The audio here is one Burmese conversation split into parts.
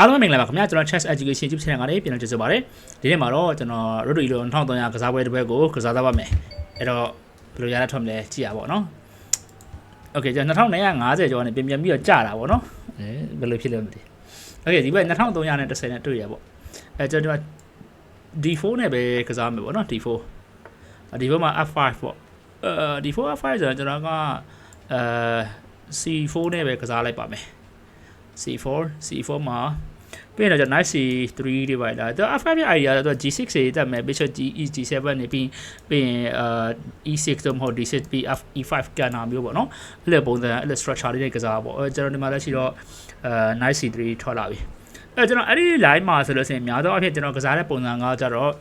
အားလုံးမင်္ဂလာပါခင်ဗျာကျွန်တော် Chess Education YouTube Channel ကနေပြန်လည်ကြိုဆိုပါရစေဒီနေ့မှာတော့ကျွန်တော်ရိုဒရီလို1300ကစားပွဲတစ်ပွဲကိုကစားသားပါမယ်အဲ့တော့ဘယ်လိုရတာထွက်မလဲကြည့်ရပါတော့နော် Okay ကျွန်တော်2950ကျော်နဲ့ပြင်ပြန်ပြီးတော့ကြာတာပေါ့နော်အဲဘယ်လိုဖြစ်လဲမသိ Okay ဒီဘက်2300နဲ့10နဲ့တွေ့ရပေါ့အဲကျွန်တော် D4 နဲ့ပဲကစားမယ်ပေါ့နော် D4 ဒီဘက်မှာ F5 ပေါ့အဲ D4 F5 ဆိုတော့ကျွန်တော်ကအဲ C4 နဲ့ပဲကစားလိုက်ပါမယ် C4 C4 မှာပြီးတော့ကျွန်တော် knight C3 တွေပါလာတော့ F5 ရဲ့ idea တော့ G6 တွေတက်မယ် bishop G E G7 နေပြီးပြီးရင်အာ E6 တော့မဟုတ် D6 ပြီး F E5 ကန်နာမျိုးပေါ့နော်အဲ့လိုပုံစံအဲ့လို structure လေးနဲ့ကစားပေါ့အဲကျွန်တော်ဒီမှာလည်းရှိတော့အာ knight C3 ထွက်လာပြီအဲကျွန်တော်အဲ့ဒီ line မှာဆိုလို့ရှိရင်များသောအားဖြင့်ကျွန်တော်ကစားတဲ့ပုံစံကကြတော့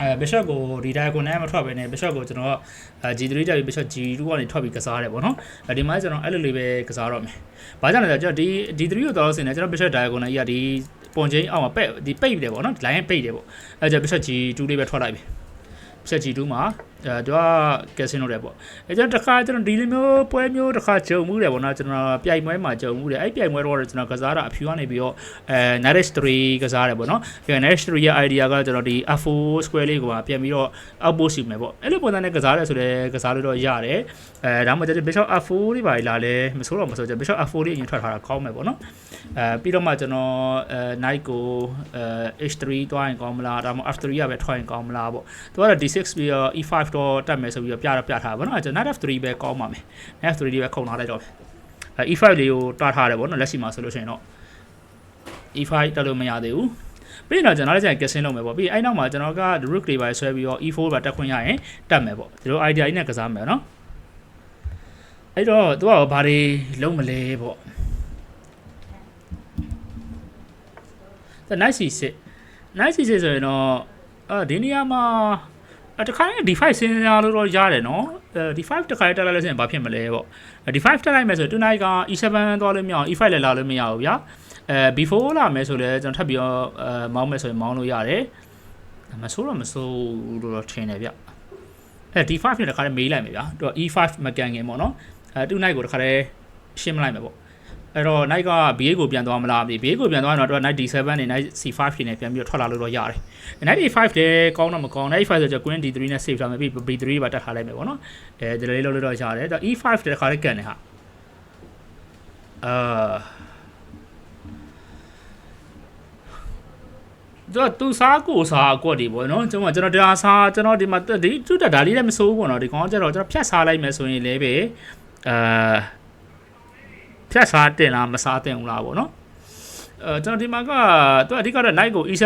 အဲ bishop ကိုဒီ diagonal နဲ့မထွက်ဘဲနဲ့ bishop ကိုကျွန်တော်အဲ G3 တက်ပြီး bishop G2 ကနေထွက်ပြီးကစားရတယ်ပေါ့နော်အဲဒီမှာကျွန်တော်အဲ့လိုလေးပဲကစားတော့မယ်။ဘာကြောင့်လဲဆိုတော့ကျွန်တော်ဒီ D3 ကိုတော်လို့ဆိုရင်ကျွန်တော် bishop diagonal ကြီးကဒီပုံချင်းအောက်မှာပိတ်ဒီပိတ်တယ်ပေါ့နော်ဒီ line ပိတ်တယ်ပေါ့။အဲကျွန်တော် bishop G2 လေးပဲထွက်လိုက်ပြီ။ bishop G2 မှာအဲသူက casino တယ်ပေါ့။အဲကျွန်တော်တစ်ခါကျွန်တော်ဒီလိုမျိုးပွဲမျိုးတစ်ခါကြုံမှုတယ်ပေါ့နော်ကျွန်တော်ပြိုင်ပွဲမှာကြုံမှုတယ်။အဲ့ပြိုင်ပွဲတော့ကျွန်တော်ကစားတာအဖြူကနေပြီးတော့အဲ Naresh 3ကစားတယ်ပေါ့နော်။ဒီ Naresh 3ရဲ့ idea ကကျွန်တော်ဒီ F4 square လေးကိုပြန်ပြီးတော့ outpost ယူမယ်ပေါ့။အဲ့လိုပုံစံနဲ့ကစားတယ်ဆိုတော့ကစားလို့တော့ရတယ်။အဲဒါမှမဟုတ် bishop F4 တွေပါလာလဲမဆိုးတော့မဆိုးကြ bishop F4 တွေအရင်ထွက်ထားတာကောင်းမယ်ပေါ့နော်။အဲပြီးတော့မှကျွန်တော်အဲ knight ကိုအဲ H3 တွားရင်ကောင်းမလားဒါမှမဟုတ် F3 ရပဲထွက်ရင်ကောင်းမလားပေါ့။သူကတော့ D6 ပြီးတော့ E5 တော့တက်မယ်ဆိုပြီးတော့ပြတော့ပြထားပါတော့။ကျွန်တော် knight F3 ပဲကောင်းပါမယ်။ knight F3 လေးပဲခုံထားလိုက်တော့မယ်။အဲ E5 လေးကိုတွားထားတယ်ပေါ့နော်လက်ရှိမှာဆိုလို့ရှိရင်တော့ E5 တက်လို့မရသေးဘူး။ပြီးတော့ကျွန်တော်လည်းကျန် casting လုပ်မယ်ပေါ့ပြီးအဲ့နောက်မှာကျွန်တော်က rook တွေပါဆွဲပြီးတော့ E4 ပါတက်ခွင့်ရရင်တက်မယ်ပေါ့ဒီလို idea ကြီးနဲ့ကစားမယ်နော်အဲ့တော့သူကဘာတွေလုံးမလဲပေါ့ဒါ nice C6 nice C6 ဆိုရင်တော့အဲဒီနေရာမှာ အတခါနဲ့ D5 စဉ်းစားလို့တော့ရတယ်နော်အဲ D5 တခါတက်လိုက်လို့ဆိုရင်ဘာဖြစ်မလဲပေါ့ D5 တက်လိုက်မယ်ဆိုရင်တူနိုင်က E7 သွားလို့မရအောင် E5 လည်းလာလို့မရဘူးဗျာအဲ before လာမယ်ဆိုလဲကျွန်တော်ထပ်ပြီးတော့အဲမောင်းမယ်ဆိုရင်မောင်းလို့ရတယ်မဆိုးတော့မဆိုးလို့တော့ထင်တယ်ဗျအဲ D5 နဲ့တခါလေးမေးလိုက်မယ်ဗျာသူက E5 မကန်ခင်ပေါ့နော်အဲတူနိုင်ကိုတခါလေးရှင်းမလိုက်မယ်ပေါ့ အဲ့တော့ night က BA ကိုပြန်သွားမလားမသိ BA ကိုပြန်သွားရင်တော့သူက night D7 နဲ့ night C5 ဖြစ်နေပြန်ပြီးတော့ထွက်လာလို့တော့ရတယ် night D5 တည်းကောင်းတော့မကောင်း night 5ဆိုတော့ queen D3 နဲ့ save ထားမယ်ပြီး B3 ပါတက်ထားလိုက်မယ်ပေါ့နော်အဲဒီလိုလေးလုပ်လို့တော့ရတယ်သူ E5 တည်းတခါလေးကန်နေဟာအာတော့သူစားကိုစားအကွက်တွေပေါ့နော်ကျွန်တော်ကျွန်တော်ဒါစားကျွန်တော်ဒီမှာဒီသူတက်ဒါလေးလည်းမစိုးဘူးပေါ့နော်ဒီကောင်ကျတော့ကျွန်တော်ဖြတ်စားလိုက်မယ်ဆိုရင်လည်းပဲအာ ဖြတ်စားတင်လားမစားတင်ဘူးလားပေါ့နော်အဲကျွန်တော်ဒီမှာကသူအဓိကတော့ night ကို E7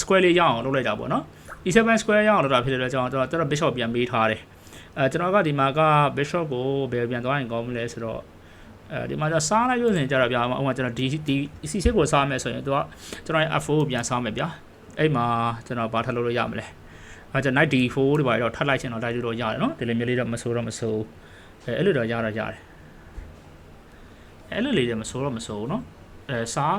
square လေးရအောင်လုပ်လိုက်တာပေါ့နော် E7 square ရအောင်လုပ်တာဖြစ်တဲ့ကြောင့်ကျွန်တော်ကျွန်တော် bishop ပြန်ပေးထားတယ်အဲကျွန်တော်ကဒီမှာက bishop ကိုဘယ်ပြန်သွားရင်ကောင်းမလဲဆိုတော့အဲဒီမှာကျစားလိုက်လို့ဆိုရင်ကျတော့ဗျာဥပမာကျွန်တော်ဒီဒီ C6 ကိုစားမယ်ဆိုရင်သူကကျွန်တော် F4 ကိုပြန်စားမယ်ဗျာအဲ့မှာကျွန်တော်ဘာထပ်လုပ်လို့ရမလဲအဲကျွန်တော် D4 တွေပါတော့ထပ်လိုက်ချင်တော့လိုက်လို့ရတယ်နော်ဒီလိုမျိုးလေးတော့မဆိုးတော့မဆိုးအဲအဲ့လိုတော့ရတော့ရတယ် အဲ့လိုလေးတော့မဆိုးတော့မဆိုးနော်အဲစား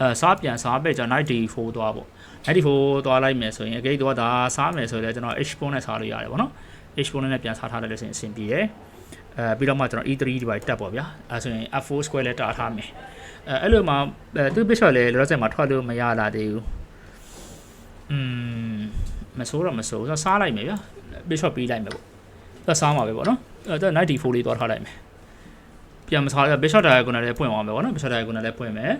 အဲစားပြန်စားပဲကျွန်တော် D4 သွားပေါ့ D4 သွားလိုက်မယ်ဆိုရင်အကိတ်တော့ဒါစားမယ်ဆိုရင်ကျွန်တော် H4 နဲ့စားလို့ရတယ်ပေါ့နော် H4 နဲ့ပြန်စားထားတယ်လို့ဆိုရင်အဆင်ပြေတယ်အဲပြီးတော့မှကျွန်တော် E3 ဒီပိုင်းတက်ပေါ့ဗျာအဲဆိုရင် F4 square လည်းတာထားမယ်အဲအဲ့လိုမှအဲသူ bishop လည်းလောလောဆယ်မှာထွက်လို့မရလာသေးဘူးอืมမဆိုးတော့မဆိုးဆိုစားလိုက်မယ်ဗျာ bishop ပြီးလိုက်မယ်ပေါ့သူစားမှာပဲပေါ့နော်အဲသူ knight d4 လေးသွားထားလိုက်မယ် ပြန်မစားရ bishop diagonal လည်းပွင့်သွားမယ်ပေါ့နော် bishop diagonal လည်းပွင့်မယ်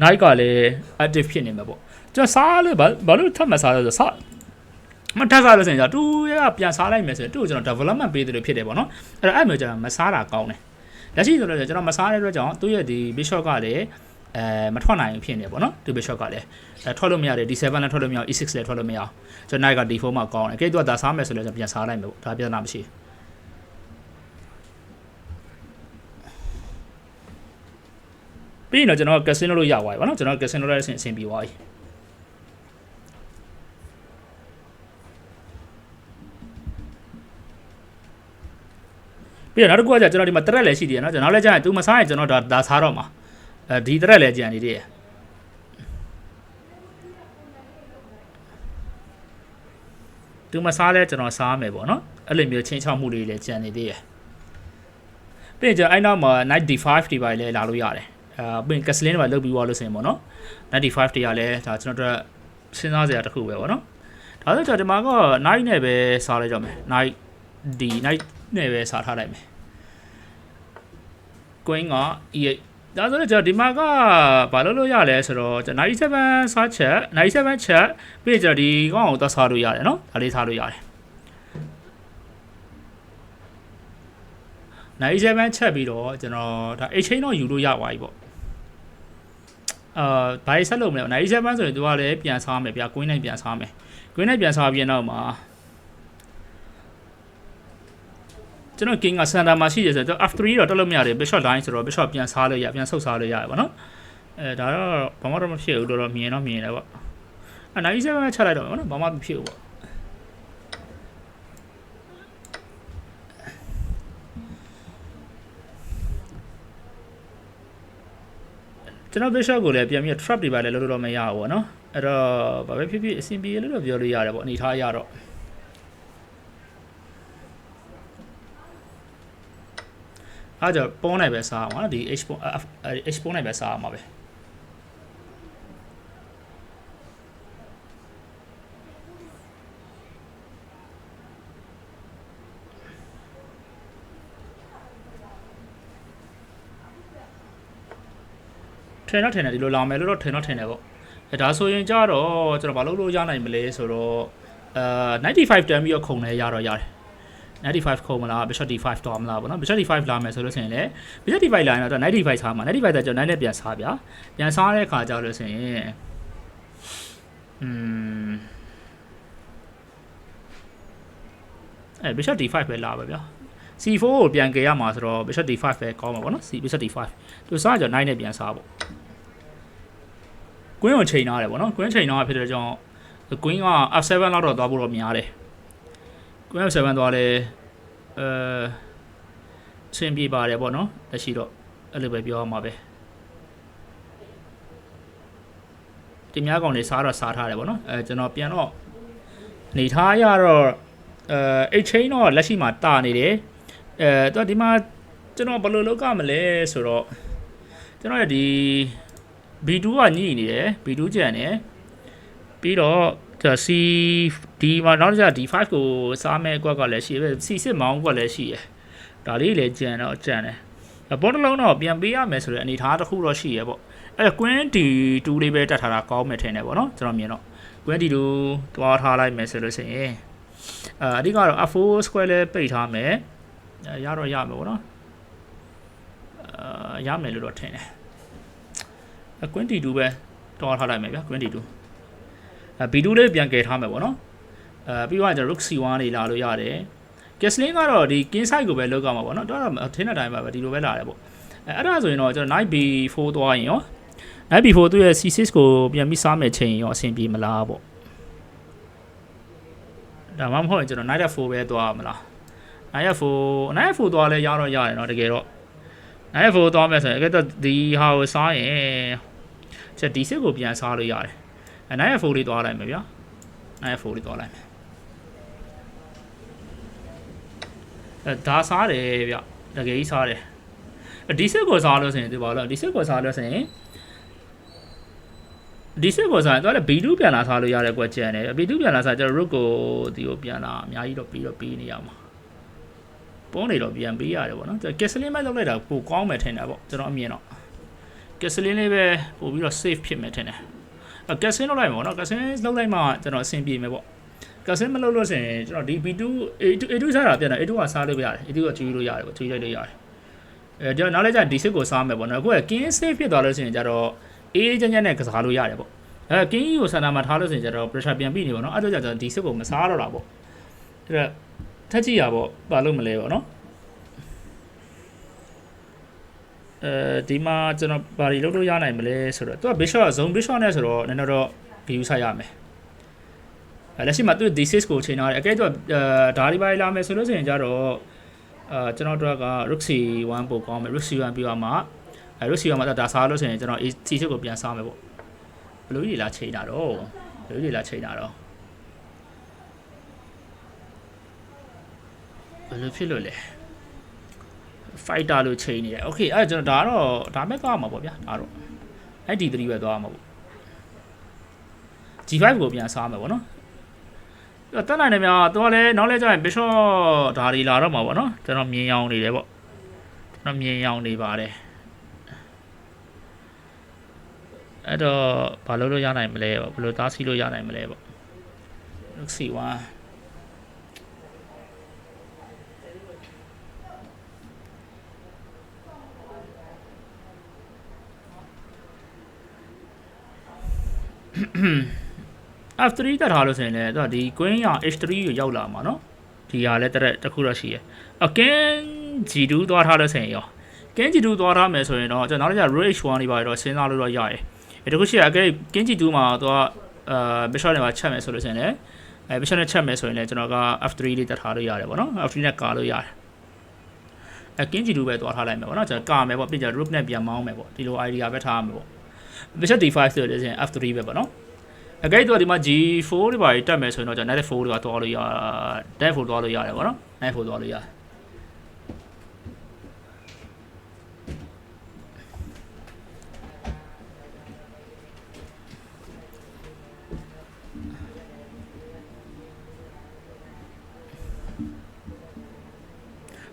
knight ကလည်း active ဖြစ်နေမှာပေါ့ကျွန်တော်စားလို့ဘာလို့ထပ်မစားလဲဆိုစားမထပ်စားလို့ဆိုရင်じゃတူရပြန်စားလိုက်မယ်ဆိုရင်သူ့ကိုကျွန်တော် development ပေးတယ်လို့ဖြစ်တယ်ပေါ့နော်အဲ့တော့အဲ့မျိုးကျတော့မစားတာကောင်းတယ်လက်ရှိဆိုတော့ကျွန်တော်မစားတဲ့အတွက်ကြောင့်သူ့ရဲ့ဒီ bishop ကလည်းအဲမထွက်နိုင်ဖြစ်နေပေါ့နော်သူ bishop ကလည်းအဲထွက်လို့မရတယ် d7 လည်းထွက်လို့မရအောင် e6 လည်းထွက်လို့မရအောင်ကျွန်တော် knight က d4 မှာကောင်းတယ်ကဲသူကဒါစားမယ်ဆိုလည်းကျွန်တော်ပြန်စားလိုက်မယ်ပေါ့ဒါပြဿနာမရှိ ပြီးရင်တော့ကျွန်တော် casino လို့ရသွားပြီပေါ့နော်ကျွန်တော် casino လည်းအဆင်အဆင်ပြေသွားပြီပြီးတော့နောက်တစ်ခုကကျွန်တော်ဒီမှာတရက်လည်းရှိသေးတယ်နော်ကျွန်တော်လည်းကြာရင် तू မစားရင်ကျွန်တော်ဒါဒါစားတော့မှာအဲဒီတရက်လည်းကြံနေသေးတယ်သူမစားလဲကျွန်တော်စားမယ်ပေါ့နော်အဲ့လိုမျိုးချင်းချောက်မှုလေးလည်းကြံနေသေးတယ်ပြီးရင်ကျွန်တော်အဲ့နောက်မှာ night d5 ဒီပိုင်းလဲလာလို့ရတယ် အာပြီးကက်စလင်းတွေပါလုပ်ပြီးသွားလို့ဆိုရင်ပေါ့နော်95တရားလဲဒါကျွန်တော်တို့စဉ်းစားစရာတစ်ခုပဲပေါ့နော်ဒါဆိုကျွန်တော်ဒီမှာက9နဲ့ပဲစားလိုက်ကြမယ်9ဒီ9နဲ့ပဲစားထားလိုက်မယ် coin က e8 ဒါဆိုတော့ကျွန်တော်ဒီမှာကဘာလုပ်လို့ရလဲဆိုတော့ကျွန်တော်97စားချက်97ချက်ပြီးရင်ကျွန်တော်ဒီကောင်ကိုသွားစားလို့ရတယ်နော်ဒါလေးစားလို့ရတယ် 97ချက်ပြီးတော့ကျွန်တော်ဒါ exchange တော့ယူလို့ရပါပြီပေါ့အာဘာဆက်လို့မလဲ97ဆိုရင်သူကလည်းပြန်စားမယ်ဗျာ coin နဲ့ပြန်စားမယ် coin နဲ့ပြန်စားပြီးတော့မှာကျွန်တော် king က center မှာရှိရဆိုတော့ f3 တော့တက်လို့မရတယ် bishop line ဆိုတော့ bishop ပြန်စားလို့ရပြန်ဆုတ်စားလို့ရတယ်ပေါ့နော်အဲဒါတော့ဘာမှတော့မဖြစ်ဘူးတော့တော့မြင်တော့မြင်တယ်ပေါ့အဲ97ချက်လိုက်တော့ပေါ့နော်ဘာမှမဖြစ်ဘူးပေါ့ ကျွန်တော် bishop ကိုလည်းပြန်ပြီး trap တွေပါလည်းလုပ်လို့တော့မရဘူးပေါ့နော်အဲ့တော့ဘာပဲဖြစ်ဖြစ်အဆင်ပြေလို့တော့ပြောလို့ရတယ်ပေါ့အနေထားရတော့အားကြောင့်ပုံးနိုင်ပဲစားအောင်နော်ဒီ h ပုံ h ပုံးနိုင်ပဲစားအောင်ပါပဲ ထင်တော့ထင်တယ်ဒီလိုလာမယ်လို့တော့ထင်တော့ထင်တယ်ပေါ့အဲဒါဆိုရင်ကြတော့ကျွန်တော်ဘာလုပ်လို့ရနိုင်မလဲဆိုတော့အာ95တန်းပြီးတော့ခုံလဲရတော့ရတယ်95ခုံမလား Bishop D5 တော့မလားပေါ့နော် Bishop D5 လာမယ်ဆိုလို့ရှိရင်လည်း Bishop D5 လာရင်တော့95စားမှာ95တော့ကျွန်တော်9နဲ့ပြန်စားဗျာပြန်စားတဲ့ခါကြလို့ရှိရင်อืมအဲ Bishop D5 ပဲလာပါဗျာ C4 ကိုပြန်ကြရမှာဆိုတော့ Bishop D5 ပဲကောင်းမှာပေါ့နော် C Bishop D5 သူစားကြ9နဲ့ပြန်စားပေါ့ ကွင်းကိုချိန်ထားတယ်ပေါ့နော်ကွင်းချိန်ထားဖြစ်တဲ့ကြောင့်ကွင်းက F7 လောက်တော့သွားဖို့တော့များတယ်ကွင်း F7 သွားလဲအဲအဆင်ပြေပါတယ်ပေါ့နော်လက်ရှိတော့အဲ့လိုပဲပြောရမှာပဲဒီများကောင်တွေစားတော့စားထားတယ်ပေါ့နော်အဲကျွန်တော်ပြန်တော့နေထားရတော့အဲ H chain တော့လက်ရှိမှာတာနေတယ်အဲတော့ဒီမှာကျွန်တော်ဘယ်လိုလုပ်ရမလဲဆိုတော့ကျွန်တော်ရဒီ B2 ကညှိနေတယ် B2 ကြံတယ်ပြီးတော့ဒါ C D မှာနောက်တစ်ချက် D5 ကိုစားမဲ့ကွက်ကလည်းရှိပဲ C6 မောင်းကွက်လည်းရှိရယ်ဒါလေးလည်းကြံတော့ကြံတယ်ဘောတစ်လုံးတော့ပြန်ပေးရမယ်ဆိုတဲ့အနေထားတစ်ခုတော့ရှိရပေါ့အဲကွင်း D2 လေးပဲတက်ထားတာကောင်းမယ်ထင်တယ်ပေါ့နော်ကျွန်တော်မြင်တော့ကွင်း D2 တွားထားလိုက်မယ်ဆိုလို့ရှိရင်အဲအဓိကတော့ F4 square လည်းပိတ်ထားမယ်ရတော့ရမယ်ပေါ့နော်အာရမယ်လို့တော့ထင်တယ် 22ပဲတောင်းထားလိုက်မယ်ဗျာ22အဲ B2 လေးပြန်ကယ်ထားမယ်ပေါ့နော်အဲပြီးတော့ကျွန်တော် rook c1 နေလာလို့ရတယ်ကက်စလင်းကတော့ဒီ king side ကိုပဲလောက်ရမှာပေါ့နော်တော်တော့ထင်းတဲ့အတိုင်းပါပဲဒီလိုပဲလာတယ်ပေါ့အဲအဲ့ဒါဆိုရင်တော့ကျွန်တော် knight b4 သွားရင်ရော knight b4 သူ့ရဲ့ c6 ကိုပြန်ပြီးစားမယ်ချိန်ရောအဆင်ပြေမလားပေါ့ဒါမှမဟုတ်ကျွန်တော် knight f4 ပဲသွားမလား knight f4 knight f4 သွားလဲရတော့ရတယ်နော်တကယ်တော့ knight f4 သွားမယ်ဆိုရင်အဲ့တော့ဒီဟာကိုစားရင် ချက် D6 ကိုပြန်စားလို့ရတယ်အဲ knight f4 လေးသွားလိုက်မယ်ဗျာ knight f4 လေးသွားလိုက်မယ်အဲဒါစားတယ်ဗျတကယ်ကြီးစားတယ်အဲ D6 ကိုစားလို့ဆိုရင်ဒီပါလို့ D6 ကိုစားလို့ဆိုရင် D6 ကိုစားရင်တော့လည်း B2 ပြန်လာစားလို့ရတဲ့ကွက်ကျန်တယ် B2 ပြန်လာစားကျတော့ rook ကိုဒီကိုပြန်လာအများကြီးတော့ပြီးတော့ပြီးနေရမှာပုံးနေတော့ပြန်ပေးရတယ်ပေါ့နော်ကက်စလင်းမဲ့လောက်လိုက်တာပိုကောင်းမယ်ထင်တယ်ပေါ့ကျွန်တော်အမြင်တော့ ကက်စလင်းလေးပဲပို့ပြီးတော့ safe ဖြစ်မယ်ထင်တယ်အကက်စလင်းလောက်လိုက်မှာပေါ့နော်ကက်စလင်းလောက်လိုက်မှကျွန်တော်အဆင်ပြေမယ်ပေါ့ကက်စလင်းမလောက်လို့ဆိုရင်ကျွန်တော်ဒီ B2 A2 A2 စားတာပြန်တော့ A2 ကစားလို့ရတယ် A2 ကကျွေးလို့ရတယ်ပေါ့ကျွေးလိုက်လို့ရတယ်အဲကျွန်တော်နောက်လိုက်ကျ D6 ကိုစားမယ်ပေါ့နော်အခုက king safe ဖြစ်သွားလို့ဆိုရင်ကျတော့ A ချမ်းချမ်းနဲ့ကစားလို့ရတယ်ပေါ့အဲ king ကိုဆန္ဒမှာထားလို့ဆိုရင်ကျတော့ pressure ပြန်ပြီးနေပေါ့နော်အဲ့တော့ကျတော့ D6 ကိုမစားတော့တာပေါ့အဲ့တော့ထက်ကြည့်ရပေါ့ပါလို့မလဲပေါ့နော် အဲဒီမှာကျွန်တော်ဘာတွေလုပ်လို့ရနိုင်မလဲဆိုတော့သူက bishop က zone bishop နဲ့ဆိုတော့နည်းနည်းတော့ view ဆက်ရမယ်အဲလက်ရှိမှာသူ d6 ကိုချိန်ထားတယ်အကဲသူကဒါဒီပိုင်းလာမယ်ဆိုလို့ဆိုရင်ကြတော့အာကျွန်တော်တို့က rook c1 ပို့ကောင်းမယ် rook c1 ပြီးတော့မှအဲ rook c1 မှာဒါစားလို့ဆိုရင်ကျွန်တော် c6 ကိုပြန်စားမယ်ပေါ့ဘယ်လိုကြီးလာချိန်တာတော့ဘယ်လိုကြီးလာချိန်တာတော့ဘယ်လိုဖြစ်လို့လဲ fighter လို့ချိန်နေတယ်โอเคအဲ့ကျွန်တော်ဒါကတော့ဒါမဲ့သွားမှာပေါ့ဗျာဒါတော့အဲ့ဒီ3ပဲသွားမှာပေါ့ G5 ကိုပြန်စားမှာပေါ့နော်တက်နိုင်တယ်များတော့လဲနောက်လဲကျရင် bishop ဒါတွေလာတော့မှာပေါ့နော်ကျွန်တော်မြင်ရောင်နေတယ်ပေါ့ကျွန်တော်မြင်ရောင်နေပါတယ်အဲ့တော့ဘာလို့လို့ရနိုင်မလဲပေါ့ဘယ်လိုတားဆီးလို့ရနိုင်မလဲပေါ့ C1 F3 တက်ထားလို့ဆိုရင်လည်းသူကဒီ Queen ရ H3 ကိုရောက်လာမှာเนาะဒီဟာလည်းတက်တစ်ခုတော့ရှိရယ်။အကင်း G2 သွားထားလို့ဆိုရင်ရောကင်း G2 သွားထားမယ်ဆိုရင်တော့ကျွန်တော်တို့က Road H1 တွေပါတော့စဉ်းစားလို့တော့ရတယ်။အဲတခုရှိရအကဲကင်း G2 မှာသူကအာ Bishop နဲ့ပါချက်မယ်ဆိုလို့ဆိုရင်လည်းအဲ Bishop နဲ့ချက်မယ်ဆိုရင်လည်းကျွန်တော်က F3 လေးတက်ထားလို့ရတယ်ပေါ့နော်။ F3 နဲ့ကာလို့ရတယ်။အဲကင်း G2 ပဲသွားထားလိုက်မယ်ပေါ့နော်ကျွန်တော်ကာမယ်ပေါ့ပြီးကြ Rook နဲ့ပြန်မောင်းမယ်ပေါ့ဒီလို idea ပဲထားမယ်ပေါ့။ Bishop D5 ဆိုလို့ဆိုရင် F3 ပဲပေါ့နော်။အကိတ်တော့ဒီမှာ G4 တွေပါတက်မယ်ဆိုရင်တော့ကျွန်တော် net 4တွေကသွားလို့ရ net 4သွားလို့ရတယ်ဗောနော် net 4သွားလို့ရတယ်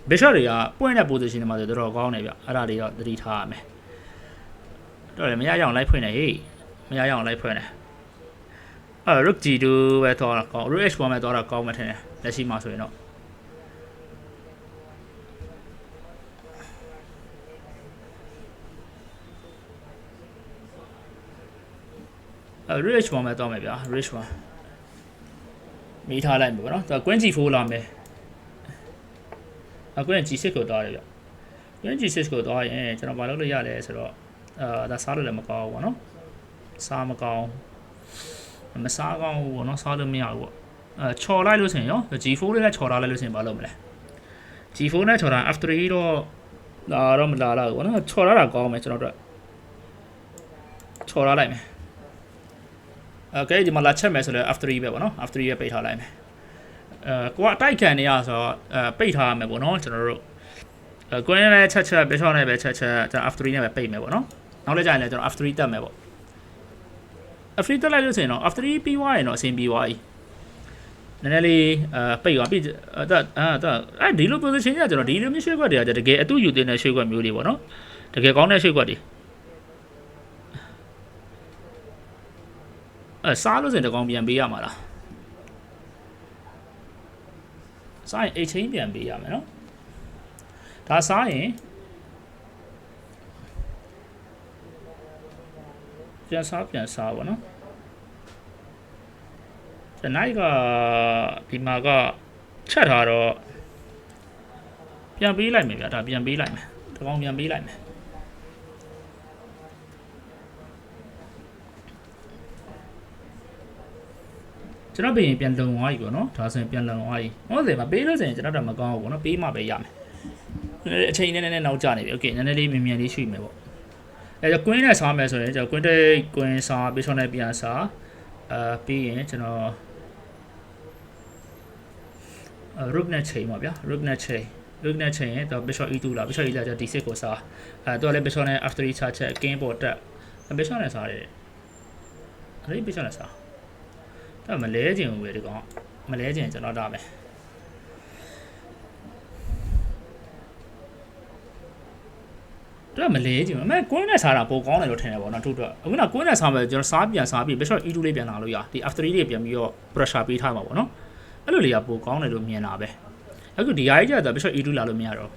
ဘစ်ရှော့တွေကပွင့်တဲ့ position တွေမှာဆိုတော်တော်ကောင်းနေဗျအဲ့ဒါတွေတော့သတိထားရမယ် တော့လည်းမရရအောင်လိုက်ဖွင့်နေဟေးမရရအောင်လိုက်ဖွင့်နေအဲ rook g2 ပဲသွားတာကောင်း rook h1 ပဲသွားတာကောင်းမှထင်တယ်လက်ရှိမှာဆိုရင်တော့အဲ rook h1 ပဲသွားမယ်ဗျာ rook h1 မိထားလိုက်မယ်ပေါ့နော်သူက queen g4 လာမယ်အ queen g6 ကိုသွားတယ်ဗျ queen g6 ကိုသွားရင်ကျွန်တော်မလုပ်လို့ရလဲဆိုတော့ အာဒါစားလို့လည်းမကောင်းဘူးပေါ့နော်စားမကောင်းမစားကောင်းဘူးပေါ့နော်စားလို့မရဘူးပေါ့အဲချော်လိုက်လို့ဆိုရင်ရော G4 လေးနဲ့ချော်ထားလိုက်လို့ဆိုရင်မလုပ်မလဲ G4 နဲ့ချော်တာ F3 တော့ဒါတော့မလာတော့ဘူးပေါ့နော်ချော်ထားတာကောင်းမယ်ကျွန်တော်တို့ချော်ထားလိုက်မယ်အဲကဲဒီမှာလာချက်မယ်ဆိုတော့ F3 ပဲပေါ့နော် F3 ပဲပိတ်ထားလိုက်မယ်အဲကိုကအတိုက်ခံနေရဆိုတော့အဲပိတ်ထားရမယ်ပေါ့နော်ကျွန်တော်တို့အဲကိုရင်းလည်းချက်ချက်ပြေချောင်းနဲ့ပဲချက်ချက်ကျွန်တော် F3 နဲ့ပဲပိတ်မယ်ပေါ့နော် နောက်လည်းကြာရင်လည်းကျွန်တော် F3 တက်မယ်ပေါ့ F3 တက်လိုက်လို့ဆိုရင်တော့ F3 ပြီးသွားရင်တော့အဆင်ပြေသွားပြီနည်းနည်းလေးအဲပိတ်သွားပြီအဲ့ဒါအဲ့ဒါအဲဒီလို position ကကျွန်တော်ဒီလိုမျိုးရွှေ့ခွက်တွေကတကယ်အတူယူတင်တဲ့ရွှေ့ခွက်မျိုးတွေပေါ့နော်တကယ်ကောင်းတဲ့ရွှေ့ခွက်တွေအဲစားလို့ဆိုရင်တကောင်ပြန်ပေးရမှာလားစားရင် A chain ပြန်ပေးရမယ်နော်ဒါစားရင် ပြန်စားပြန်စားပါနော်တနိုက်ကဒီမှာကချက်ထားတော့ပြန်ပေးလိုက်မယ်ဗျာဒါပြန်ပေးလိုက်မယ်တကောင်ပြန်ပေးလိုက်မယ်ကျွန်တော်ပြင်ပြန်လုံသွားပြီပေါ့နော်ဒါဆိုရင်ပြန်လုံသွားပြီဟုတ်တယ်မပေးလို့ဆိုရင်ကျွန်တော်တော့မကောင်းဘူးပေါ့နော်ပေးမှပဲရမယ်အချိန်နည်းနည်းနောက်ကျနေပြီโอเคနည်းနည်းလေးမြန်မြန်လေးရွှေ့မယ်ပေါ့ အဲကွင်းနဲ့စားမယ်ဆိုရင်ကျွန်တော်ကွင်းတဲ့ကွင်းစားပြီးဆုံးနဲ့ပြန်စားအာပြီးရင်ကျွန်တော် rook နဲ့ချိန်ပါဗျာ rook နဲ့ချိန် rook နဲ့ချိန်ရင်တော့ bishop e2 လာ bishop e လာကျ d6 ကိုစားအဲတော့လည်း bishop နဲ့ f3 ချချက် king ပေါ်တက် bishop နဲ့စားတယ်အဲ့ဒီ bishop နဲ့စားတော့မလဲခြင်းဘူးပဲဒီကောင်မလဲခြင်းကျွန်တော်ဒါပဲ တော့မလဲခြင်းအမေကွင်းနဲ့စားတာပိုကောင်းတယ်လို့ထင်တယ်ပေါ့နော်သူတို့အခုနကွင်းနဲ့စားမယ်ကျွန်တော်စားပြန်စားပြီး bishop e2 လေးပြန်လာလို့ရဒီ f3 လေးပြန်ပြီးတော့ pressure ပေးထားမှာပေါ့နော်အဲ့လိုလေးကပိုကောင်းတယ်လို့မြင်တာပဲအခုဒီ AI ကျတော့ Bishop E2 လာလို့မရတော့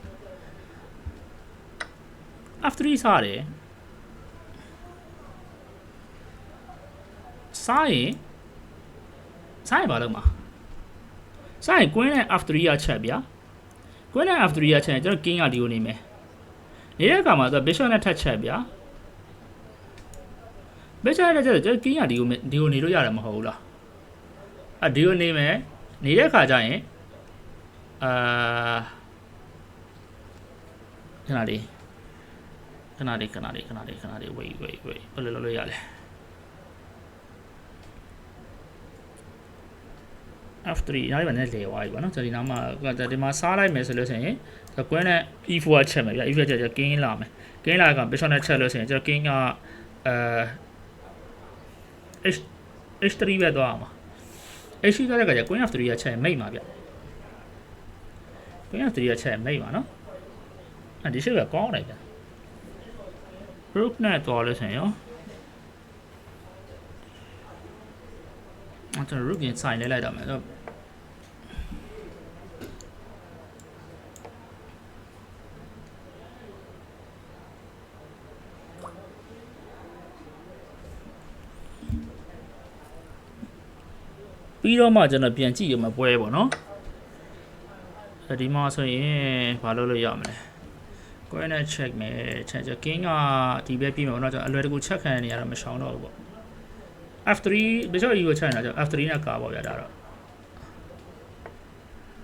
F3 စားတယ်စားရင်စားရင်ဘာလုပ်မှာစားရင် Queen နဲ့ F3 ရချက်ဗျာ Queen နဲ့ F3 ရချက်ကျွန်တော် King ကဒီကိုနေမယ် နေတဲ့အခါမှာသူ Bishop နဲ့ထပ်ချက်ဗျာ Bishop နဲ့ချက်ကျွန်တော် King ကဒီကိုဒီကိုနေလို့ရတယ်မဟုတ်ဘူးလားအဒီကိုနေမယ်နေတဲ့ခါကျရင်အာခဏလေးခဏလေးခဏလေးခဏလေးခဏလေး wait wait wait ဘယ်လိုလုပ်လို့ရလဲ F3 နောက်ဒီမှာလည်းလေဝါးပြီပေါ့နော်ကျွန်တော်ဒီနားမှာဒီမှာစားလိုက်မယ်ဆိုလို့ဆိုရင် ကွင်းနဲ့ e4 ကချက်မယ်ဗျ e4 ချက်ချက် king လာမယ် king လာက bishop နဲ့ချက်လို့ဆိုရင်ကျွန်တော် king ကအဲ h h3 ပဲသွားအောင်ပါ h3 သွားတဲ့ကကျ queen f3 ကချက်မိတ်ပါဗျ queen f3 ကချက်မိတ်ပါနော်အဲဒီရှိကကောင်းတယ်ဗျ rook နဲ့သွားလို့ဆိုရင်ရောအဲ့ကျွန်တော် rook ရင်ဆိုင်လဲလိုက်တော့မယ် ပြီးတော့မှကျွန်တော်ပြန်ကြည့်ရမှာပွဲပေါ့နော်အဲဒီမှာဆိုရင်ဘာလုပ်လို့ရမလဲကိုယ်နဲ့ check မယ် check ချက် king ကဒီဘက်ပြီးမှာပေါ့နော်ကျွန်တော်အလွယ်တကူ check ခံနေရတော့မရှောင်တော့ဘူးပေါ့ F3 ဘယ်ချော့ E ကိုချက်နေတာကြောင့် F3 နဲ့ကာပေါ့ဗျာဒါတော့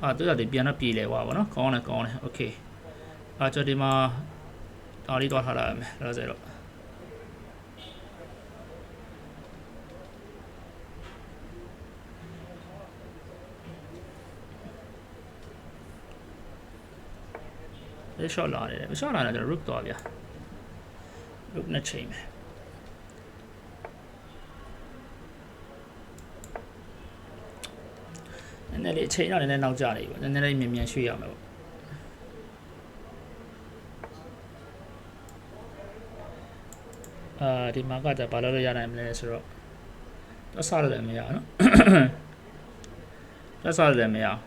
အာတူတာဒီပြန်တော့ပြေလဲသွားပါတော့ကောင်းတယ်ကောင်းတယ် okay အာကျွန်တော်ဒီမှာဒါလေးတော့ထားလာမယ်လောဆယ်တော့ ဘယ်ရှော့လာတယ်ဘယ်ရှော့လာတယ်ကျွန်တော် rook တော့ဗျာ rook နဲ့ချိန်မယ်နည်းနည်းလေးအချိန်တော့နည်းနည်းနောက်ကျနေပြီပေါ့နည်းနည်းလေးမြန်မြန်ရွှေ့ရမယ်ပေါ့အာဒီမှာကတည်းကဘာလို့လို့ရနိုင်မလဲဆိုတော့တက်စားလည်းမရအောင်နော်တက်စားလည်းမရအောင်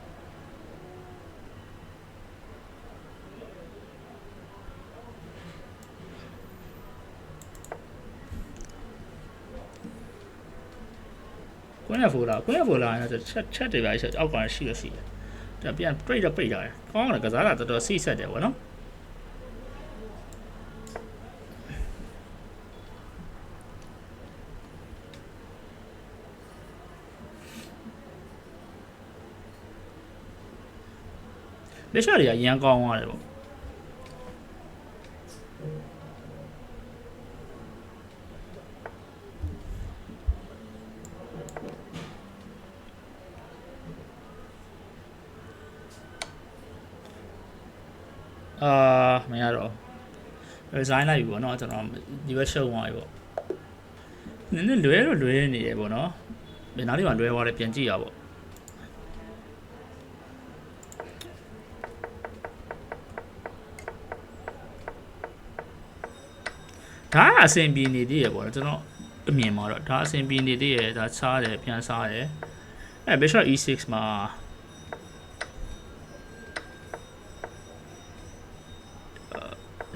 နဲ့ folder အကွင်းရဲ့ folder နဲ့ဆိုချက်ချက်တွေပါချက်အောက်ပါရှိရရှိတယ်။ဒါပြန် trade တော့ပိတ်ထားတယ်။ကောင်းတယ်ကစားတာတော်တော်စိဆက်တယ်ဗောနော်။လက်ရှာတွေကရန်ကောင်းသွားတယ်ဗော။ အာမရတော့ resign လိုက်ပြီဗောနော်ကျွန်တော်ဒီဘက်ရှုံသွားပြီဗောနည်းနည်းလွဲတော့လွဲနေတယ်ဗောနော်ဘယ်နားလေးမှာလွဲသွားလဲပြန်ကြည့်ရဗောဒါအဆင်ပြေနေသေးရပေါ့နော်ကျွန်တော်အမြင်မှာတော့ဒါအဆင်ပြေနေသေးရဒါစားတယ်ပြန်စားတယ်အဲ bishop e6 မှာ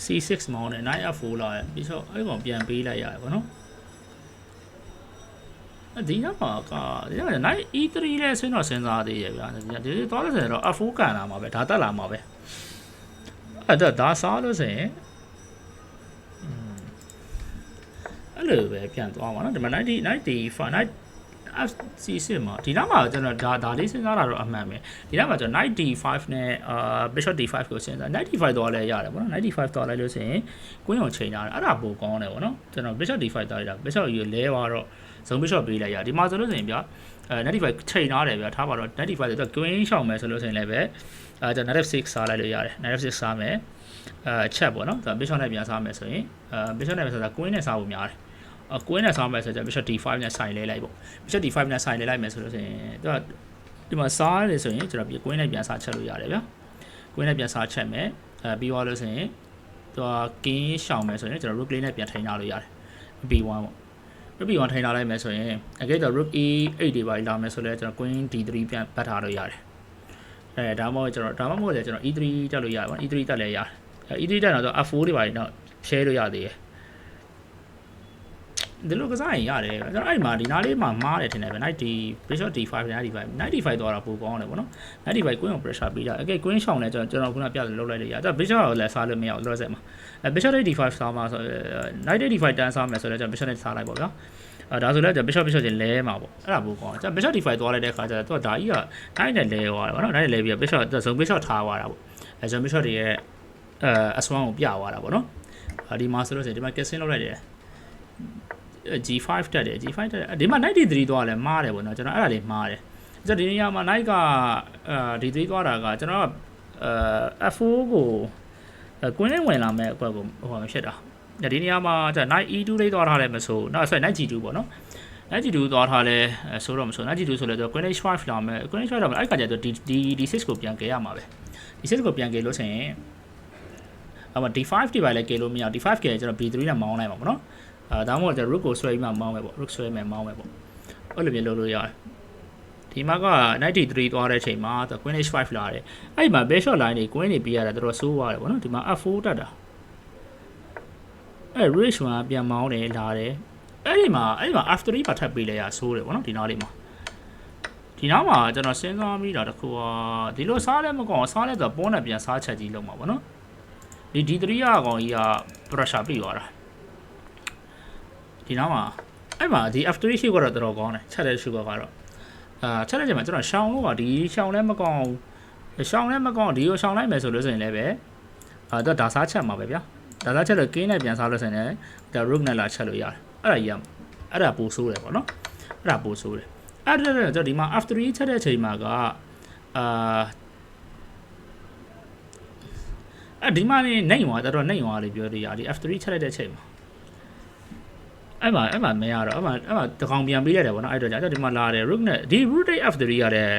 C6 မောင်းနဲ့ knight F4 လာရပြီးတော့အဲ့ကောင်ပြန်ပေးလိုက်ရတယ်ဗောနော်ဒီနောက်မှာကဒီနောက် knight E3 လဲဆင်းတော့စဉ်းစားသေးရဗျာဒီဒီသွားလို့ဆိုရင်တော့ F4 ကန်လာမှာပဲဒါတက်လာမှာပဲအဲ့တော့ဒါစားလို့ဆိုရင်အဲ့လိုပဲပြန်သွားမှာနော်ဒီမှာ90 95 90 FC6 မှာဒီနောက်မှာကျွန်တော်ဒါဒါလေးစဉ်းစားတာတော့အမှန်ပဲဒီနောက်မှာကျွန်တော်95နဲ့အာ bishop d5 ကိုစဉ်းစား95တော့လည်းရတယ်ပေါ့နော်95တော့လိုက်လို့ဆိုရင်ကွင်းအောင်ချိန်ထားတယ်အဲ့ဒါပိုကောင်းတယ်ပေါ့နော်ကျွန်တော် bishop d5 တော့ရတာ bishop ရေလဲသွားတော့ဇုံ bishop ပေးလိုက်ရဒီမှာဆိုလို့ဆိုရင်ဗျအဲ95ချိန်ထားတယ်ဗျထားပါတော့95ဆိုတော့ queen ရှောင်မယ်ဆိုလို့ဆိုရင်လည်းပဲအဲကျွန်တော် knight 6စားလိုက်လို့ရတယ် knight 6စားမယ်အဲချက်ပေါ့နော်ဒါ bishop နဲ့ပြန်စားမယ်ဆိုရင်အဲ bishop နဲ့ပြန်စား queen နဲ့စားဖို့များတယ်အ ကွင်းနဲ့စားမယ်ဆိုတော့ bishop d5 နဲ့ဆိုင်လဲလိုက်ပေါ့ bishop d5 နဲ့ဆိုင်လဲလိုက်မယ်ဆိုလို့ဆိုရင်သူကဒီမှာစားရတယ်ဆိုရင်ကျွန်တော်ကွင်းနဲ့ပြန်စားချက်လို့ရတယ်ဗျာကွင်းနဲ့ပြန်စားချက်မယ်အဲပြီးသွားလို့ဆိုရင်သူကကင်းရှောင်မယ်ဆိုရင်ကျွန်တော် rook လေးနဲ့ပြန်ထိန်းထားလို့ရတယ် b1 ပေါ့ rook b1 ထိန်းထားလိုက်မယ်ဆိုရင်အကဲတော့ rook e8 တွေပါလာမယ်ဆိုလဲကျွန်တော် queen d3 ပြန်ပတ်ထားလို့ရတယ်အဲဒါမှမဟုတ်ကျွန်တော်ဒါမှမဟုတ်လေကျွန်တော် e3 တက်လို့ရတယ်ပေါ့ e3 တက်လဲရတယ်အဲ e3 တက်တော့ f4 တွေပါတော့ share လို့ရသေးတယ် ဒီလိုကစားရင်ရတယ်ကျွန်တော်အဲ့မှာဒီနားလေးမှာမားတယ်ထင်တယ်ဗျ90 bishop d5 95 95သွားတာပိုကောင်းတယ်ဗောနော်95 queen ကို pressure ပေးကြအကဲ queen ရှောင်းလဲကျွန်တော်ကျွန်တော်ခုနပြလို့လောက်လိုက်လေရဒါ bishop ကိုလည်းစားလို့မရဘူးလောဆက်မှာအဲ bishop d5 စားမှာဆို95တန်းစားမယ်ဆိုတော့ကျွန်တော် bishop နဲ့စားလိုက်ပါဗျာအဲဒါဆိုလဲကျွန်တော် bishop bishop ချင်းလဲမှာပေါ့အဲ့ဒါပိုကောင်းကျွန်တော် bishop d5 သွားလိုက်တဲ့ခါကျတော့သူကဒါကြီးက9နဲ့လဲသွားတယ်ဗောနော်9နဲ့လဲပြီးတော့ bishop ဇုံ bishop ထားသွားတာပေါ့အဲကျွန်တော် bishop တွေရဲ့အဲအစွမ်းကိုပြသွားတာဗောနော်ဒီမှာဆိုလို့ဆိုရင်ဒီမှာ casting လောက်လိုက်တယ် G5 တက်တယ် G5 တက်တယ်ဒီမှာ93သွားလဲမားတယ်ပေါ့နော်ကျွန်တော်အဲ့ဒါလေးမားတယ်ကျတော့ဒီနေရာမှာ night ကအာ D3 သွားတာကကျွန်တော်ကအဲ F4 ကိုကွင်းနဲ့ဝင်လာမဲ့အကွက်ကိုဟိုမှာဖြစ်တာဒီနေရာမှာじゃ Knight E2 လေးသွားထားတယ်မဆိုနောက်ဆက် Knight G2 ပေါ့နော် Knight G2 သွားထားလဲဆိုတော့မဆို Knight G2 ဆိုလဲတော့ Queen H5 လာမယ် Queen H5 လာမယ်အဲ့ခါကျတော့ဒီဒီ D6 ကိုပြန်ကယ်ရမှာပဲ D6 ကိုပြန်ကယ်လို့ဆိုရင်အမ D5 ဒီပါလဲကယ်လို့မရ D5 ကယ်ကျွန်တော် B3 နဲ့မောင်းလိုက်ပါပေါ့နော် အဲဒါမှမဟုတ်ကျွန်တော် rook ကိုဆွဲပြီးမှမောင်းမယ်ပေါ့ rook ဆွဲမယ်မောင်းမယ်ပေါ့အဲ့လိုမျိုးလုပ်လို့ရတယ်ဒီမှာက93သွားတဲ့အချိန်မှာသူ queen h5 လာတယ်အဲ့ဒီမှာ base shot line တွေ queen တွေပြရတာတော်တော်ဆိုးသွားတယ်ဗောနော်ဒီမှာ f4 တက်တာအဲ့ rich မှာပြန်မောင်းတယ်လာတယ်အဲ့ဒီမှာအဲ့ဒီမှာ f3 ပါထပ်ပေးလိုက်ရဆိုးတယ်ဗောနော်ဒီနားလေးမှာဒီနားမှာကျွန်တော်စဉ်းစားမိတာတခုကဒီလိုစားလဲမကောင်းစားလဲဆိုပေါ်နဲ့ပြန်စားချက်ကြီးလုံးမှာဗောနော်ဒီ D3 ရအကောင်ကြီးက pressure ပြီးသွားတာ ဒီနားမှာအဲ့မှာဒီ f3 ရှိကတော့တော်တော်ကောင်းတယ်ချက်တဲ့ရှိကတော့အာချက်လိုက်ကြမှာကျွန်တော်ရှောင်းလို့ပါဒီရှောင်းလည်းမကောင်းဘူးရှောင်းလည်းမကောင်းဒီကိုရှောင်းလိုက်မယ်ဆိုလို့ဆိုရင်လည်းပဲအာတော့ဒါစားချက်မှာပဲဗျာဒါစားချက်လို့ကင်းနဲ့ပြန်စားလို့ဆိုရင်လည်းဒါ rook နဲ့လာချက်လို့ရတယ်အဲ့ဒါကြီးကအဲ့ဒါပိုဆိုးတယ်ပေါ့နော်အဲ့ဒါပိုဆိုးတယ်အဲ့ဒါတော့ကျွန်တော်ဒီမှာ after ချက်တဲ့အချိန်မှာကအာအဲ့ဒီမှာနေနိုင်သွားတော်တော်နိုင်သွားလေပြောလို့ရဒီ after ချက်လိုက်တဲ့အချိန်မှာ အဲ့မှာအဲ့မှာမရတော့အဲ့မှာအဲ့မှာတကောင်ပြန်ပေးရတယ်ဗောနော်အဲ့တော့ကြာကျွန်တော်ဒီမှာလာတယ် rook နဲ့ဒီ rook day f3 ရတယ်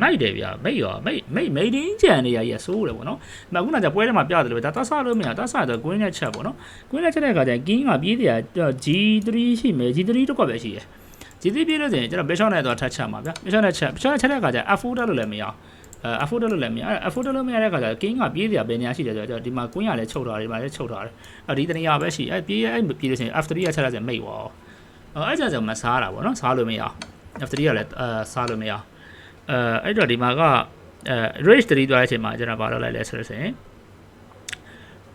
မိုက်တယ်ဗျာမိတ်ရောမိတ်မိတ်မိတ်တင်းကြံနေရကြီးဆိုးတယ်ဗောနော်။ဒါခုနကပွဲထဲမှာပြတယ်လို့ပဲဒါတဆလို့မရတဆတော့ queen နဲ့ချက်ဗောနော်။ queen နဲ့ချက်တဲ့အခါကျရင် king ကပြေးတယ် g3 ရှိမယ် g3 တစ်ခွက်ပဲရှိတယ်။ g3 ပြေးလို့ဆိုရင်ကျွန်တော် bishop နဲ့တော့ထပ်ချက်မှာဗျာ။ bishop နဲ့ချက် bishop နဲ့ချက်တဲ့အခါကျ f4 တက်လို့လည်းမရအောင်။ အဲ f4 တက်လို့လည်းမရအဲ f4 တက်လို့မရတဲ့အခါကျ king ကပြေးတယ်ဘယ်နေရာရှိတယ်ဆိုတော့ဒီမှာ queen ကလည်းချုပ်ထားတယ်ဒီမှာလည်းချုပ်ထားတယ်။အဲဒီတနေရာပဲရှိအဲပြေးအဲပြေးလို့ဆိုရင် f3 ကချက်လိုက်ဆိုမိတ်သွားအောင်။အဲအဲ့ကြဆိုမစားတာဗောနော်စားလို့မရအောင် f3 ကလည်းအဲစားလို့မရအောင်အဲအဲ့တော့ဒီမှာကအဲ rage 3သွားတဲ့အချိန်မှာကျွန်တော်ဘာလုပ်လိုက်လဲဆိုလို့ဆိုရင်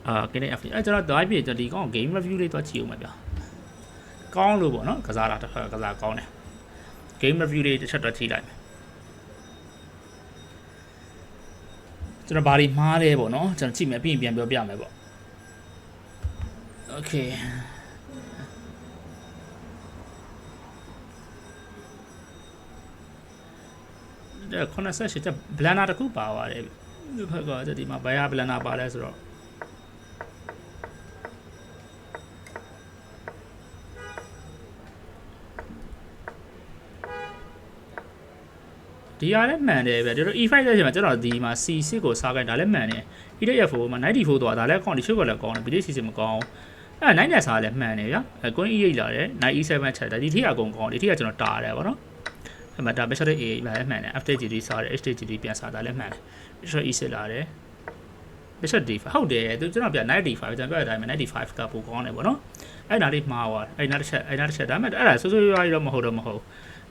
အာကိနေ f အဲကျွန်တော် dive ပြကျွန်တော်ဒီကောင် game review လေးသွားကြည့်အောင်ပါဗျာကောင်းလို့ပေါ့နော်ကစားတာတစ်ခါကစားကောင်းတယ် game review လေးတစ်ချက်တော့ကြည့်လိုက်မယ် ကျွန်တော်ဘာတွေမှားလဲပေါ့နော်ကျွန်တော်ကြည့်မယ်ပြီးရင်ပြန်ပြောပြမယ်ပေါ့ okay တဲ့88တက် blender တစ်ခုပါပါတယ်ဒီဘက်ကဒီမှာ buyer blender ပါလဲဆိုတော့ ဒီရလည်းမှန်တယ်ဗျကျွန်တော် E5 တဲ့ချိန်မှာကျွန်တော်ဒီမှာ C6 ကိုစားခိုင်းဒါလည်းမှန်တယ် EDF4 မှာ94သွားဒါလည်းကောင်းဒီချုပ်ကလည်းကောင်းတယ် BDC မကောင်းအဲ9နဲ့စားလည်းမှန်တယ်ဗျအဲ Coin E8 လာတယ် 9E7 ချက်ဒါဒီထိအကုန်ကောင်းဒီထိကကျွန်တော်တာတယ်ဗောနော်အမှဒါ bishop A လာလည်းမှန်တယ် after GD စားတယ် HTGD ပြန်စားတာလည်းမှန်တယ် bishop E စစ်လာတယ် bishop D5 ဟုတ်တယ်သူကျွန်တော်ပြ95ကျွန်တော်ပြောတဲ့အတိုင်းပဲ95ကပိုကောင်းတယ်ပေါ့နော်အဲ့ဒါလေးမှားသွားအဲ့နာတစ်ချက်အဲ့နာတစ်ချက်ဒါပေမဲ့အဲ့ဒါဆိုးဆိုးရွားရွားတော့မဟုတ်တော့မဟုတ်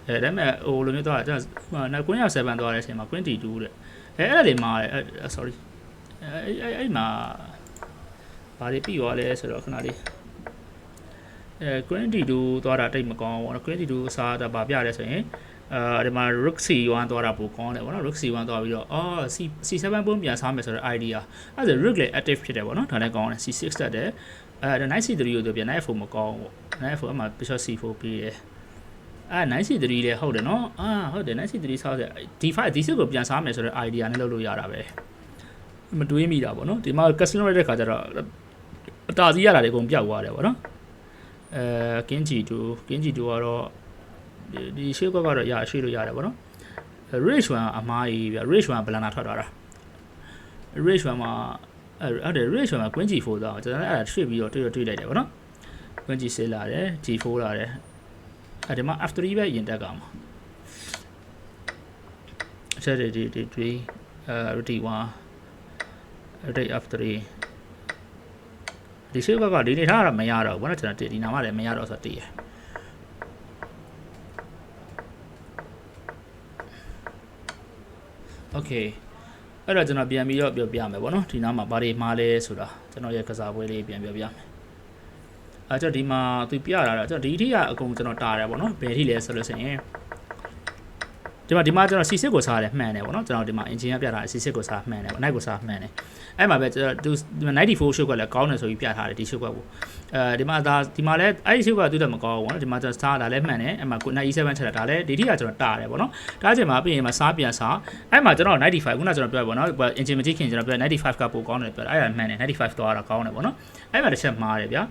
အဲဒါပေမဲ့ဟိုလိုမျိုးသွားကျွန်တော်နောက်ကွင်းရ7သွားတဲ့အချိန်မှာကွင်း T2 တဲ့အဲအဲ့ဒါတွေမှာ sorry အဲအဲ့မှာဘာတွေပြီးသွားလဲဆိုတော့ခဏလေးအဲ Queen D2 သွားတာတိတ်မကောင်းဘူးပေါ့နော် Queen D2 အစားဒါပါပြရဲဆိုရင်အာဒီမှာ Rook C1 သွားတာပိုကောင်းတယ်ပေါ့နော် Rook C1 သွားပြီးတော့အော် C C7 ပုံပြန်စားမယ်ဆိုတော့ idea အဲ့ဒါ Rook လည်း active ဖြစ်တယ်ပေါ့နော်ဒါလည်းကောင်းတယ် C6 တက်တယ်အဲ Knight C3 ကိုသူပြန် Knight F4 မကောင်းဘူးပေါ့ Knight F4 အမှ Bishop C4 ပြီးတယ် အဲ knight c3 လည်းဟုတ်တယ်နော်အာဟုတ်တယ် knight c3 စားတယ် d5 d6 ကိုပြန်စားမယ်ဆိုတော့ idea နဲ့လုပ်လို့ရတာပဲမတွေးမိတာဗောနော်ဒီမှာ casino ရတဲ့ခါကျတော့အတားစီးရတာတွေအကုန်ပြောက်သွားတယ်ဗောနော်အဲ king g2 king g2 ကတော့ဒီရှေ့ကွက်ကတော့ရရှေ့လို့ရတယ်ဗောနော် rage 1အမားကြီးဗျ rage 1ဘလနာထွက်သွားတာ rage 1မှာအဲ့ဒါ rage 1မှာ queen g4 သွားကျွန်တော်လည်းအဲ့ဒါထွေပြီးတော့တွေ့တော့တွေ့လိုက်တယ်ဗောနော် queen g6 လာတယ် g4 လာတယ် အဲ့ဒီမှာ f3 ပဲရင်တက်ကမှာဆက်ဒီဒီဒီအဲ rotate 1 rotate f3 ဒီရှေ့ကွက်ကဒီနေထားတာမရတော့ဘူးဗောနော်ကျွန်တော်ဒီနာမလည်းမရတော့ဆိုတော့တည်ရ okay အဲ့တော့ကျွန်တော်ပြန်ပြီးတော့ပြောပြမယ်ဗောနော်ဒီနားမှာဘာတွေမှားလဲဆိုတာကျွန်တော်ရဲ့ကစားပွဲလေးပြန်ပြောပြမယ် အဲ့တော့ဒီမှာသူပြတာတော့ကျွန်တော်ဒီအထိကအကုန်ကျွန်တော်တာတယ်ဗောနော်ဘယ်အထိလဲဆိုလို့ဆိုရင်ဒီမှာဒီမှာကျွန်တော် C6 ကိုစားရတယ်မှန်တယ်ပေါ့နော်ကျွန်တော်ဒီမှာ engine ကပြထားတယ် C6 ကိုစားမှန်တယ်ပေါ့ night ကိုစားမှန်တယ်အဲ့မှာပဲကျွန်တော်သူ94 shot ကလည်းကောင်းတယ်ဆိုပြီးပြထားတယ်ဒီ shot ကကိုအဲဒီမှာဒါဒီမှာလည်းအဲ့ဒီ shot ကသူတက်မကောင်းဘူးပေါ့နော်ဒီမှာကျွန်တော်စားတာလည်းမှန်တယ်အဲ့မှာ97ထက်တာဒါလည်းဒီထိကကျွန်တော်တာတယ်ပေါ့နော်ဒါအချိန်မှာပြီးရင်မှာစားပြန်စားအဲ့မှာကျွန်တော်95ခုနကျွန်တော်ပြောပေါ့နော် engine မကြည့်ခင်ကျွန်တော်ပြော95ကပိုကောင်းတယ်ပြောတာအဲ့ဒါမှန်တယ်95သွားတာကောင်းတယ်ပေါ့နော်အဲ့မှာတစ်ချက်မှားတယ်ဗျာ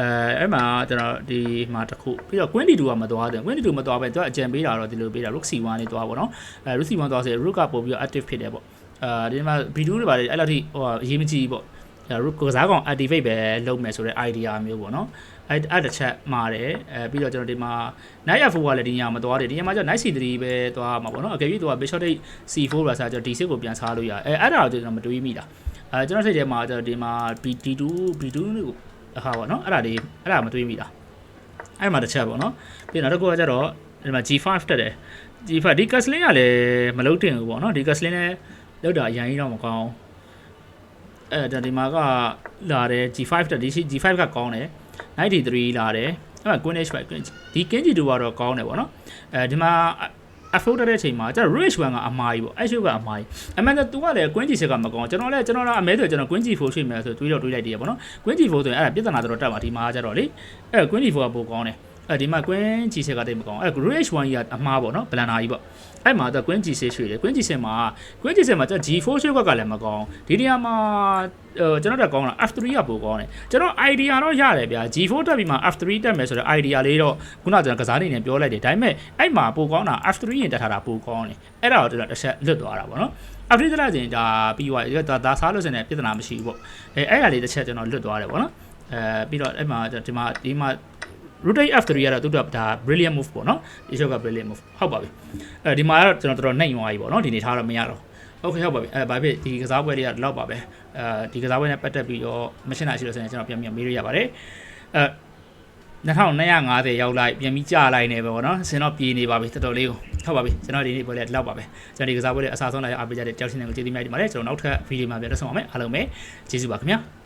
အဲအဲ့မှာကျွန်တော်ဒီမှာတစ်ခုပြီးတော့ Queen D2 ကမသွားတယ် Queen D2 မသွားပဲသူကအကြံပေးတာတော့ဒီလိုပေးတာ Rook C1 လေးသွားပေါ့နော်အဲ Rook C1 သွားဆိုရင် Rook ကပို့ပြီးတော့ active ဖြစ်တယ်ပေါ့အဲဒီမှာ B2 တွေပါတယ်အဲ့လောက်ထိဟိုအရေးမကြီးပေါ့အဲ Rook ကစားကောင် activate ပဲလုပ်မယ်ဆိုတဲ့ idea မျိုးပေါ့နော်အဲ့အဲ့တစ်ချက်မှားတယ်အဲပြီးတော့ကျွန်တော်ဒီမှာ Knight F4 ကလည်းဒီညမသွားတယ်ဒီညမှာကျတော့ Knight C3 ပဲသွားမှာပေါ့နော်အကယ်၍သူက Bishop Take C4 လာစားကျတော့ D6 ကိုပြန်စားလို့ရအဲအဲ့ဒါတော့ကျွန်တော်မတွေးမိတာအဲကျွန်တော်စိတ်ထဲမှာကျွန်တော်ဒီမှာ B2 B2 ကို ဟာပေါ့နော်အဲ့ဒါလေးအဲ့ဒါမတွေးမိတာအဲ့မှာတစ်ချက်ပေါ့နော်ပြီးတော့နောက်တစ်ခုကကျတော့ဒီမှာ G5 တက်တယ် G5 ဒီ Castlin ကလည်းမလုံးတင်ဘူးပေါ့နော်ဒီ Castlin လည်းလောက်တာအရင်ကြီးတော့မကောင်းအဲ့ဒါဒီမှာကလာတယ် G5 တက်ဒီ G5 ကကောင်းတယ်93လာတယ်အဲ့မှာ Queen H5 ဒီ King G2 ကတော့ကောင်းတယ်ပေါ့နော်အဲဒီမှာ afford တဲ့အချိန်မှာကျတော့ rich one ကအမားကြီးပေါ့အဲ့ရှိုးကအမားကြီးအမှန်တော့ तू ကလည်း queen g ကမကောင်းကျွန်တော်လည်းကျွန်တော်လည်းအမဲဆိုကျွန်တော် queen g4 ရှိမယ်ဆိုတွေးတော့တွေးလိုက်တည်းရပေါ့နော် queen g4 ဆိုရင်အဲ့ဒါပြဿနာတော့တက်ပါဒီမှာကျတော့လေအဲ့ queen g4 ကပိုကောင်းတယ် အဲဒီမှာ queen g6 ကတိတ်မကောင်းအဲ့ rich one ကြီးကအမားပေါ့နော် blender ကြီးပေါ့အဲ့မှာတော့ queen g6 ရွှေ့တယ် queen g6 မှာ queen g6 မှာကျတော့ g4 ရွှေ့ကလည်းမကောင်းဒီနေရာမှာဟိုကျွန်တော်တက်ကောင်းတာ f3 ကပိုကောင်းတယ်ကျွန်တော် idea တော့ရတယ်ဗျာ g4 တက်ပြီးမှ f3 တက်မယ်ဆိုတော့ idea လေးတော့ခုနကကျွန်တော်ကစားနေနေပြောလိုက်တယ်ဒါပေမဲ့အဲ့မှာပိုကောင်းတာ f3 ရင်တက်ထားတာပိုကောင်းတယ်အဲ့ဒါတော့ကျွန်တော်တစ်ချက်လွတ်သွားတာပေါ့နော် update တက်လာခြင်းဒါပြီးသွားပြီဒါဒါစားလို့စင်တဲ့ပြဿနာမရှိဘူးပေါ့အဲအဲ့ဒါလေးတစ်ချက်ကျွန်တော်လွတ်သွားတယ်ပေါ့နော်အဲပြီးတော့အဲ့မှာဒီမှာဒီမှာ rotate f3 ကတော့သူတို့ကဒါ brilliant move ပေါ့နော်ဒီ shot က brilliant move ဟုတ်ပါပြီအဲဒီမှာတော့ကျွန်တော်တော်တော်နှိမ်သွားပြီပေါ့နော်ဒီနေထားတော့မရတော့โอเคဟုတ်ပါပြီအဲဘာဖြစ်ဒီကစားပွဲတွေကဒီလောက်ပါပဲအဲဒီကစားပွဲနဲ့ပတ်သက်ပြီးတော့မရှင်းတာရှိလို့ဆိုရင်ကျွန်တော်ပြန်ပြန်မေးရရပါတယ်အဲ2250ရောက်လိုက်ပြန်ပြီးကြာလိုက်နေပဲပေါ့နော်စင်တော့ပြေးနေပါပြီတော်တော်လေးကိုဟုတ်ပါပြီကျွန်တော်ဒီနေ့ပွဲလေးလောက်ပါပဲကျွန်တော်ဒီကစားပွဲလေးအစားဆုံးလိုက်အားပေးကြတဲ့ကြောက်ရှင်တွေကိုကျေးဇူးများတင်ပါတယ်ကျွန်တော်နောက်ထပ်ဗီဒီယိုမှာပြန်ဆက်ဆောင်ပါမယ်အားလုံးပဲကျေးဇူးပါခင်ဗျာ